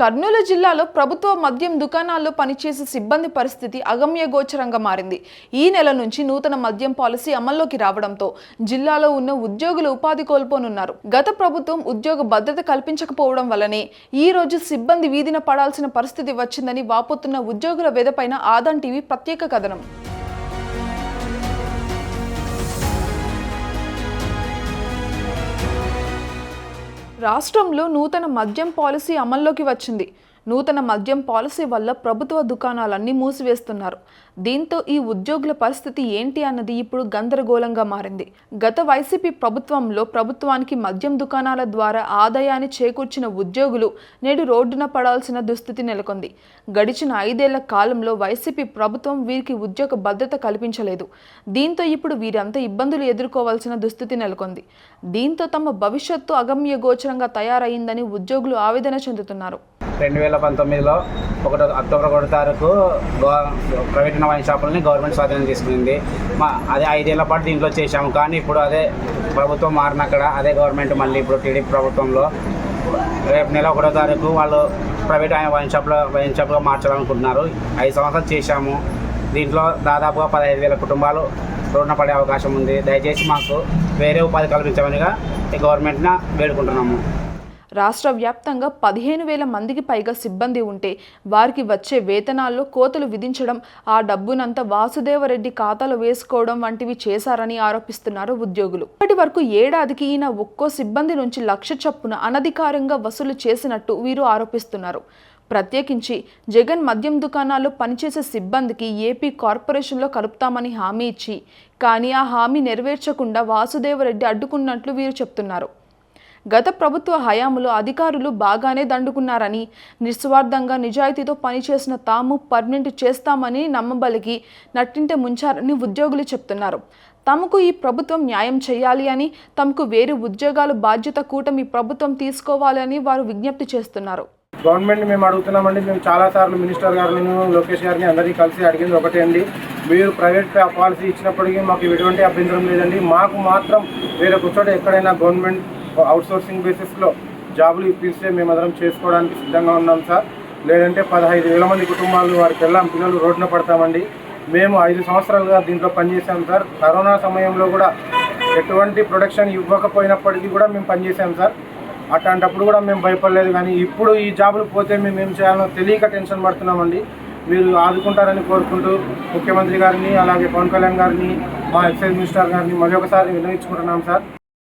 కర్నూలు జిల్లాలో ప్రభుత్వ మద్యం దుకాణాల్లో పనిచేసే సిబ్బంది పరిస్థితి అగమ్యగోచరంగా మారింది. ఈ నెల నుంచి నూతన మద్యం పాలసీ అమల్లోకి రావడంతో జిల్లాలో ఉన్న ఉద్యోగులు ఉపాధి కోల్పోనున్నారు. గత ప్రభుత్వం ఉద్యోగ భద్రత కల్పించకపోవడం వల్లనే ఈ రోజు సిబ్బంది వీధిన పడాల్సిన పరిస్థితి వచ్చిందని వాపోతున్న ఉద్యోగుల వేదపైన ఆదాన్ టీవీ ప్రత్యేక కథనం. రాష్ట్రంలో నూతన మద్యం పాలసీ అమల్లోకి వచ్చింది. నూతన మద్యం పాలసీ వల్ల ప్రభుత్వ దుకాణాలన్నీ మూసివేస్తున్నారు. దీంతో ఈ ఉద్యోగుల పరిస్థితి ఏంటి అన్నది ఇప్పుడు గందరగోళంగా మారింది. గత వైసీపీ ప్రభుత్వంలో ప్రభుత్వానికి మద్యం దుకాణాల ద్వారా ఆదాయాన్ని చేకూర్చిన ఉద్యోగులు నేడు రోడ్డున పడాల్సిన దుస్థితి నెలకొంది. గడిచిన ఐదేళ్ళ కాలంలో వైసీపీ ప్రభుత్వం వీరికి ఉద్యోగ భద్రత కల్పించలేదు. దీంతో ఇప్పుడు వీరంతా ఇబ్బందులు ఎదుర్కోవాల్సిన దుస్థితి నెలకొంది. దీంతో తమ భవిష్యత్తు అగమ్య గోచరంగా తయారైందని ఉద్యోగులు ఆవేదన చెందుతున్నారు. రెండు వేల పంతొమ్మిదిలో ఒకటో అక్టోబర్ ఒకటో తారీఖు గవ- ప్రైవేట్ వైన్ షాపులని గవర్నమెంట్ స్వాధీనం తీసుకుంది మా అదే ఐదేళ్ళ పాటు దీంట్లో చేశాము. కానీ ఇప్పుడు అదే ప్రభుత్వం మారినక్కడ అదే గవర్నమెంట్ మళ్ళీ ఇప్పుడు టీడీపీ ప్రభుత్వంలో రేపు నెల ఒకటో తారీఖు వాళ్ళు ప్రైవేట్ వైన్ షాప్లో వైన్ షాప్గా మార్చాలనుకుంటున్నారు. ఐదు సంవత్సరాలు చేశాము. దీంట్లో దాదాపుగా పదహైదు వేల కుటుంబాలు రోడ్డున పడే అవకాశం ఉంది. దయచేసి మాకు వేరే ఉపాధి కల్పించమనిగా ఈ గవర్నమెంట్ని వేడుకుంటున్నాము. రాష్ట్ర వ్యాప్తంగా పదిహేను వేల మందికి పైగా సిబ్బంది ఉంటే వారికి వచ్చే వేతనాల్లో కోతలు విధించడం ఆ డబ్బునంతా వాసుదేవరెడ్డి ఖాతాలో వేసుకోవడం వంటివి చేశారని ఆరోపిస్తున్నారు ఉద్యోగులు. ఇప్పటి వరకు ఏడాదికి ఈయన ఒక్కో సిబ్బంది నుంచి లక్ష చొప్పున అనధికారంగా వసూలు చేసినట్టు వీరు ఆరోపిస్తున్నారు. ప్రత్యేకించి జగన్ మద్యం దుకాణాల్లో పనిచేసే సిబ్బందికి ఏపీ కార్పొరేషన్లో కలుపుతామని హామీ ఇచ్చి కానీ ఆ హామీ నెరవేర్చకుండా వాసుదేవరెడ్డి అడ్డుకున్నట్లు వీరు చెప్తున్నారు. గత ప్రభుత్వ హయాంలో అధికారులు బాగానే దండుకున్నారని నిస్వార్థంగా నిజాయితీతో పనిచేసిన తాము పర్మనెంట్ చేస్తామని నమ్మబలికి నట్టింటే ముంచారని ఉద్యోగులు చెప్తున్నారు. తమకు ఈ ప్రభుత్వం న్యాయం చేయాలి అని తమకు వేరే ఉద్యోగాలు బాధ్యత కూటమి ప్రభుత్వం తీసుకోవాలని వారు విజ్ఞప్తి చేస్తున్నారు. గవర్నమెంట్ మేము అడుగుతున్నామండి. మేము చాలాసార్లు మినిస్టర్ గారిని లోకేష్ గారిని అందరినీ కలిసి అడిగింది ఒకటే అండి. మీరు ప్రైవేట్ పాలసీ ఇచ్చినప్పటికీ మాకు ఎటువంటి అభ్యంతరం లేదండి. మాకు మాత్రం వేరే కూర్చోటి ఎక్కడైనా గవర్నమెంట్ అవుట్సోర్సింగ్ బేసిస్లో జాబులు ఇప్పిస్తే మేమందరం చేసుకోవడానికి సిద్ధంగా ఉన్నాం సార్. లేదంటే పదహైదు వేల మంది కుటుంబాలు వారికి వెళ్ళాం పిల్లలు రోడ్డున పడతామండి. మేము ఐదు సంవత్సరాలుగా దీంట్లో పనిచేసాం సార్. కరోనా సమయంలో కూడా ఎటువంటి ప్రొడక్షన్ ఇవ్వకపోయినప్పటికీ కూడా మేము పనిచేసాం సార్. అట్లాంటప్పుడు కూడా మేము భయపడలేదు కానీ ఇప్పుడు ఈ జాబులు పోతే మేము ఏం చేయాలో తెలియక టెన్షన్ పడుతున్నామండి. మీరు ఆదుకుంటారని కోరుకుంటూ ముఖ్యమంత్రి గారిని అలాగే పవన్ కళ్యాణ్ గారిని మా ఎక్సైజ్ మినిస్టర్ గారిని మరొకసారి వినయించుకుంటున్నాం విన్నవించుకుంటున్నాం సార్.